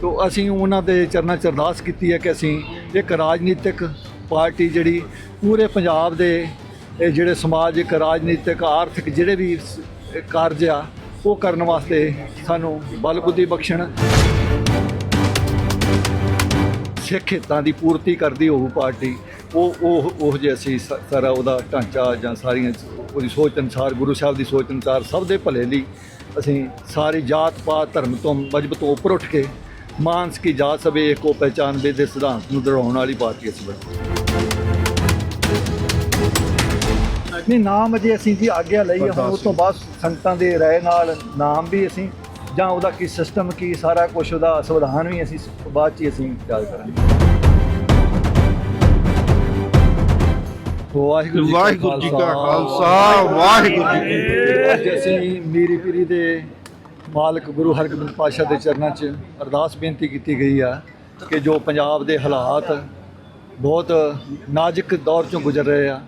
ਤੋ ਅਸੀਂ ਉਹਨਾਂ ਦੇ ਚਰਨਾਂ 'ਚ ਅਰਦਾਸ ਕੀਤੀ ਹੈ ਕਿ ਅਸੀਂ ਇੱਕ ਰਾਜਨੀਤਿਕ ਪਾਰਟੀ ਜਿਹੜੀ ਪੂਰੇ ਪੰਜਾਬ ਦੇ ਜਿਹੜੇ ਸਮਾਜਿਕ ਰਾਜਨੀਤਿਕ, ਆਰਥਿਕ ਜਿਹੜੇ ਵੀ ਕਾਰਜ ਆ, ਉਹ ਕਰਨ ਵਾਸਤੇ ਸਾਨੂੰ ਬਲ ਬੁੱਧੀ ਬਖਸ਼ਣ। ਸਿੱਖ ਹਿੱਤਾਂ ਦੀ ਪੂਰਤੀ ਕਰਦੀ ਹੋਊ ਪਾਰਟੀ, ਉਹ ਉਹ ਉਹ ਜੇ ਅਸੀਂ ਸ- ਸਾਰਾ ਉਹਦਾ ਢਾਂਚਾ ਜਾਂ ਸਾਰੀਆਂ ਉਹਦੀ ਸੋਚ ਅਨੁਸਾਰ, ਗੁਰੂ ਸਾਹਿਬ ਦੀ ਸੋਚ ਅਨੁਸਾਰ ਸਭ ਦੇ ਭਲੇ ਲਈ ਅਸੀਂ ਸਾਰੀ ਜਾਤ ਪਾਤ ਧਰਮ ਤੋਂ ਮਜ਼ਬ ਤੋਂ ਉੱਪਰ ਉੱਠ ਕੇ ਮਾਨਸ ਕੀ ਜਾਤ ਸਭੇ ਏਕੋ ਪਹਿਚਾਨ ਦੇ ਦੇ ਸਿਧਾਂਤ ਨੂੰ ਦੜਾਉਣ ਵਾਲੀ ਪਾਰਟੀ ਅਸੀਂ ਬਣਾਈ ਨਹੀਂ ਨਾਮ ਅਜੇ ਅਸੀਂ ਜੀ ਆਗਿਆ ਲਈ ਆ, ਹੁਣ ਉਸ ਤੋਂ ਬਾਅਦ ਸੰਗਤਾਂ ਦੇ ਰਾਏ ਨਾਲ ਨਾਮ ਵੀ ਅਸੀਂ ਜਾਂ ਉਹਦਾ ਕੀ ਸਿਸਟਮ ਕੀ ਸਾਰਾ ਕੁਝ ਉਹਦਾ ਸੰਵਿਧਾਨ ਵੀ ਅਸੀਂ ਬਾਅਦ ਚ ਹੀ ਅਸੀਂ ਯਾਦ ਕਰਾਂਗੇ। ਵਾਹਿਗੁਰੂ ਜੀ ਕਾ ਵਾਹਿਗੁਰੂ ਜੀ ਕਾ ਖਾਲਸਾ। ਵਾਹਿਗੁਰੂ ਜੀ ਕੀ ਫਤਿਹ। ਅੱਜ ਅਸੀਂ ਮੀਰੀ ਪੀਰੀ ਦੇ ਮਾਲਕ ਗੁਰੂ ਹਰਗੋਬਿੰਦ ਪਾਤਸ਼ਾਹ ਦੇ ਚਰਨਾਂ 'ਚ ਅਰਦਾਸ ਬੇਨਤੀ ਕੀਤੀ ਗਈ ਆ ਕਿ ਜੋ ਪੰਜਾਬ ਦੇ ਹਾਲਾਤ ਬਹੁਤ ਨਾਜ਼ੁਕ ਦੌਰ 'ਚੋਂ ਗੁਜ਼ਰ ਰਹੇ ਆ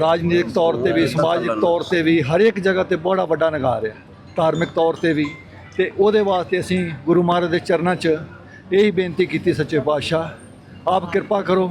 ਰਾਜਨੀਤਿਕ ਤੌਰ ਤੇ ਵੀ ਸਮਾਜਿਕ ਤੌਰ ਤੇ ਵੀ ਹਰ ਇੱਕ ਜਗ੍ਹਾ ਤੇ ਬੜਾ ਵੱਡਾ ਨਗਾਰ ਆ ਧਾਰਮਿਕ ਤੌਰ ਤੇ ਵੀ। ਤੇ ਉਹਦੇ ਵਾਸਤੇ ਅਸੀਂ ਗੁਰੂ ਮਹਾਰਾਜ ਦੇ ਚਰਨਾਂ 'ਚ ਇਹੀ ਬੇਨਤੀ ਕੀਤੀ ਸੱਚੇ ਪਾਤਸ਼ਾਹ ਆਪ ਕਿਰਪਾ ਕਰੋ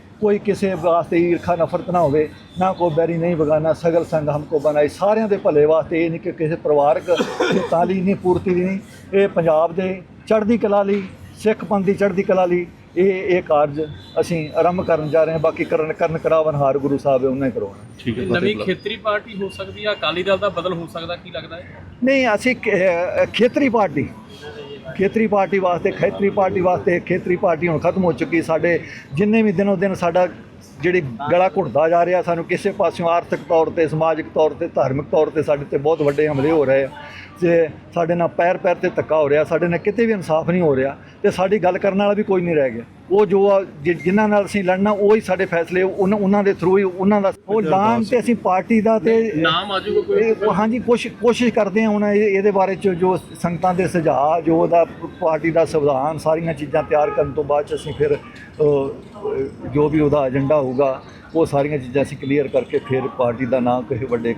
ਕੋਈ ਕਿਸੇ ਵਾਸਤੇ ਈਰਖਾ ਨਫ਼ਰਤ ਨਾ ਹੋਵੇ ਨਾ ਕੋਈ ਬੈਰੀ ਨਹੀਂ ਬਗਾਨਾ ਸਗਲ ਸੰਗ ਹਮਕੋ ਬਣਾਈ ਸਾਰਿਆਂ ਦੇ ਭਲੇ ਵਾਸਤੇ ਇਹ ਨਹੀਂ ਕਿ ਕਿਸੇ ਪਰਿਵਾਰਕ ਹਿੱਤਾਂ ਲਈ ਨਹੀਂ ਪੂਰਤੀ ਨਹੀਂ। ਇਹ ਪੰਜਾਬ ਦੇ ਚੜ੍ਹਦੀ ਕਲਾ ਲਈ ਸਿੱਖ ਪੰਥ ਦੀ ਚੜ੍ਹਦੀ ਕਲਾ ਲਈ ਇਹ ਇਹ ਕਾਰਜ ਅਸੀਂ ਆਰੰਭ ਕਰਨ ਜਾ ਰਹੇ ਹਾਂ। ਬਾਕੀ ਕਰਨ ਕਰਨ ਕਰਾਵਨ ਹਾਰ ਗੁਰੂ ਸਾਹਿਬ ਹੈ ਉਹਨਾਂ ਹੀ ਕਰਵਾਉਣਾ ਨਵੀਂ ਖੇਤਰੀ ਪਾਰਟੀ ਹੋ ਸਕਦੀ ਆ ਅਕਾਲੀ ਦਲ ਦਾ ਬਦਲ ਹੋ ਸਕਦਾ ਕੀ ਲੱਗਦਾ ਹੈ? ਨਹੀਂ ਅਸੀਂ ਖੇਤਰੀ ਪਾਰਟੀ। ਖੇਤਰੀ ਪਾਰਟੀ ਵਾਸਤੇ, ਖੇਤਰੀ ਪਾਰਟੀ ਵਾਸਤੇ ਖੇਤਰੀ ਪਾਰਟੀ ਹੁਣ ਖਤਮ ਹੋ ਚੁੱਕੀ, ਸਾਡੇ ਜਿੰਨੇ ਵੀ ਦਿਨੋਂ ਦਿਨ ਸਾਡਾ ਜਿਹੜੀ ਗਲਾ ਘੁੱਟਦਾ ਜਾ ਰਿਹਾ ਸਾਨੂੰ ਕਿਸੇ ਪਾਸਿਓਂ ਆਰਥਿਕ ਤੌਰ ਤੇ ਸਮਾਜਿਕ ਤੌਰ ਤੇ ਧਾਰਮਿਕ ਤੌਰ ਤੇ ਸਾਡੇ ਤੇ ਬਹੁਤ ਵੱਡੇ ਹਮਲੇ ਹੋ ਰਹੇ ਆ। ਤੇ ਸਾਡੇ ਨਾਲ ਪੈਰ ਪੈਰ ਤੇ ਧੱਕਾ ਹੋ ਰਿਹਾ ਸਾਡੇ ਨਾਲ ਕਿਤੇ ਵੀ ਇਨਸਾਫ ਨਹੀਂ ਹੋ ਰਿਹਾ ਤੇ ਸਾਡੀ ਗੱਲ ਕਰਨ ਵਾਲਾ ਵੀ ਕੋਈ ਨਹੀਂ ਰਹਿ ਗਿਆ। ਉਹ ਜੋ ਜਿਨ੍ਹਾਂ ਨਾਲ ਅਸੀਂ ਲੜਨਾ ਉਹ ਹੀ ਸਾਡੇ ਫੈਸਲੇ ਉਹਨਾਂ ਦੇ ਥਰੂ ਹੀ ਉਹਨਾਂ ਦਾ ਉਹ ਦਾਨ ਤੇ ਅਸੀਂ ਪਾਰਟੀ ਦਾ ਤੇ ਨਾਮ ਆਜੂਗਾ ਕੋਈ? ਹਾਂਜੀ ਕੋਸ਼ਿਸ਼ ਕੋਸ਼ਿਸ਼ ਕਰਦੇ ਹਾਂ ਹੁਣ ਇਹ- ਇਹਦੇ ਬਾਰੇ ਚ ਜੋ ਸੰਗਤਾਂ ਦੇ ਸੁਝਾਅ ਜੋ ਉਹਦਾ ਪਾਰਟੀ ਦਾ ਸੰਵਿਧਾਨ ਸਾਰੀਆਂ ਚੀਜ਼ਾਂ ਤਿਆਰ ਕਰਨ ਤੋਂ ਬਾਅਦ ਚ ਅਸੀਂ ਫਿਰ ਜੋ ਵੀ ਉਹਦਾ ਏਜੰਡਾ ਹੋਊਗਾ ਉਹ ਸਾਰੀਆਂ ਚੀਜ਼ਾਂ ਅਸੀਂ ਕਲੀਅਰ ਕਰਕੇ ਫਿਰ ਪਾਰਟੀ ਦਾ ਨਾਂ ਕਿਸੇ ਵੱਡੇ